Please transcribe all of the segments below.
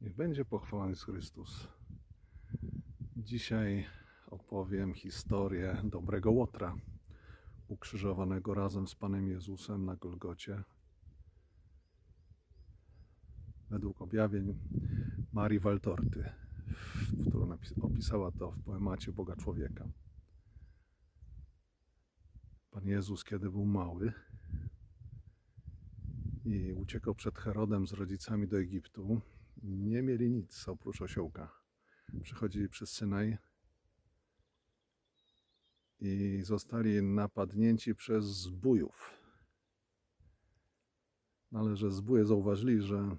Niech będzie pochwalony Chrystus. Dzisiaj opowiem historię dobrego Łotra, ukrzyżowanego razem z Panem Jezusem na Golgocie. Według objawień Marii Waltorty, która opisała to w poemacie Boga Człowieka. Pan Jezus, kiedy był mały i uciekał przed Herodem z rodzicami do Egiptu, nie mieli nic oprócz osiołka. Przychodzili przez Synaj i zostali napadnięci przez zbójów. No ale że zbóje zauważyli, że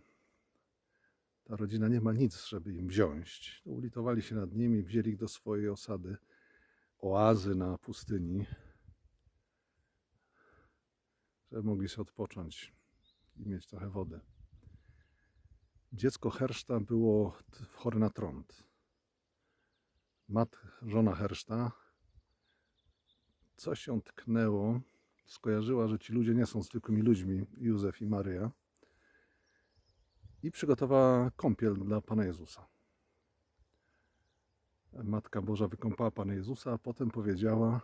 ta rodzina nie ma nic, żeby im wziąć. To ulitowali się nad nimi, wzięli ich do swojej osady, oazy na pustyni, żeby mogli się odpocząć i mieć trochę wody. Dziecko Herszta było chore na trąd. Mat, żona Herszta, coś ją tknęło, skojarzyła, że ci ludzie nie są zwykłymi ludźmi, Józef i Maryja, i przygotowała kąpiel dla Pana Jezusa. Matka Boża wykąpała Pana Jezusa, a potem powiedziała,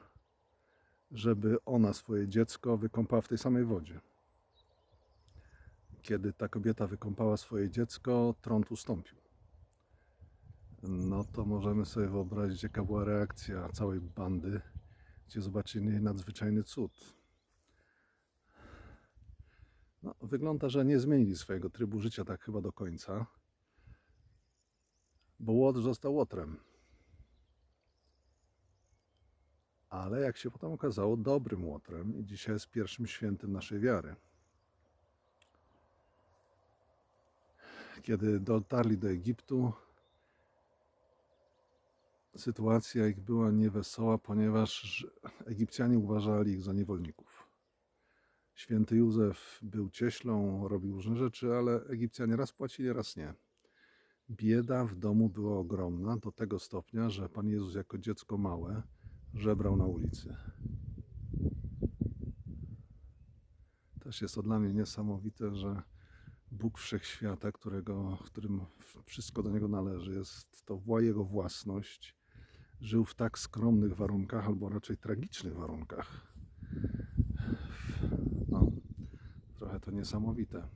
żeby ona swoje dziecko wykąpała w tej samej wodzie. Kiedy ta kobieta wykąpała swoje dziecko, trąd ustąpił. No to możemy sobie wyobrazić, jaka była reakcja całej bandy, gdzie zobaczyli nadzwyczajny cud. No, wygląda, że nie zmienili swojego trybu życia tak chyba do końca, bo Łotr został Łotrem. Ale jak się potem okazało, dobrym Łotrem i dzisiaj jest pierwszym świętym naszej wiary. Kiedy dotarli do Egiptu, sytuacja ich była niewesoła, ponieważ Egipcjanie uważali ich za niewolników. Święty Józef był cieślą, robił różne rzeczy, ale Egipcjanie raz płacili, raz nie. Bieda w domu była ogromna do tego stopnia, że Pan Jezus jako dziecko małe żebrał na ulicy. Też jest to dla mnie niesamowite, że Bóg Wszechświata, którego, którym wszystko do Niego należy, jest to Jego własność, żył w tak skromnych warunkach, albo raczej tragicznych warunkach. No, trochę to niesamowite.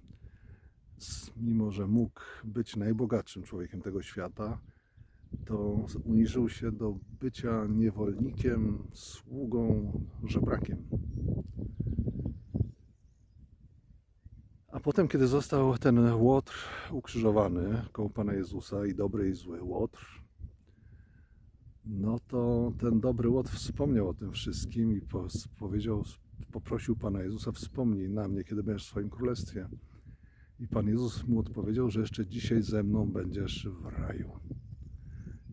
Mimo, że mógł być najbogatszym człowiekiem tego świata, to uniżył się do bycia niewolnikiem, sługą, żebrakiem. Potem, kiedy został ten Łotr ukrzyżowany koło Pana Jezusa i dobry i zły Łotr, no to ten dobry Łotr wspomniał o tym wszystkim i po, powiedział, poprosił Pana Jezusa, wspomnij na mnie, kiedy będziesz w swoim królestwie. I Pan Jezus mu odpowiedział, że jeszcze dzisiaj ze mną będziesz w raju.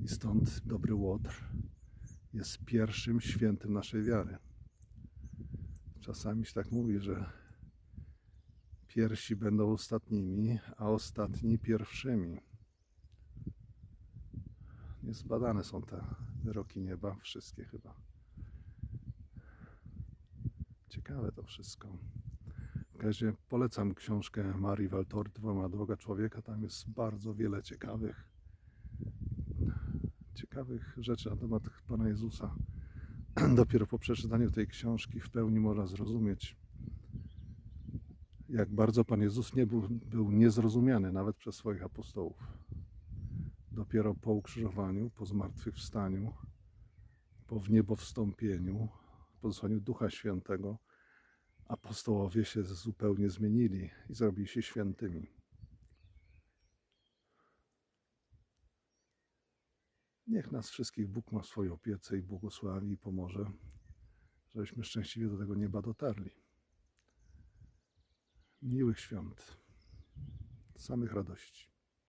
I stąd dobry Łotr jest pierwszym świętym naszej wiary. Czasami się tak mówi, że pierwsi będą ostatnimi, a ostatni pierwszymi. Niezbadane są te wyroki nieba, wszystkie chyba. Ciekawe to wszystko. W każdym razie polecam książkę Marii Waltorty, Dwoma Droga Człowieka. Tam jest bardzo wiele ciekawych, ciekawych rzeczy na temat Pana Jezusa. Dopiero po przeczytaniu tej książki w pełni można zrozumieć, jak bardzo Pan Jezus nie był, był niezrozumiany nawet przez swoich apostołów. Dopiero po ukrzyżowaniu, po zmartwychwstaniu, po wniebowstąpieniu, po zesłaniu Ducha Świętego, apostołowie się zupełnie zmienili i zrobili się świętymi. Niech nas wszystkich Bóg ma w swojej opiece i błogosławi i pomoże, żebyśmy szczęśliwie do tego nieba dotarli. Miłych świąt, samych radości.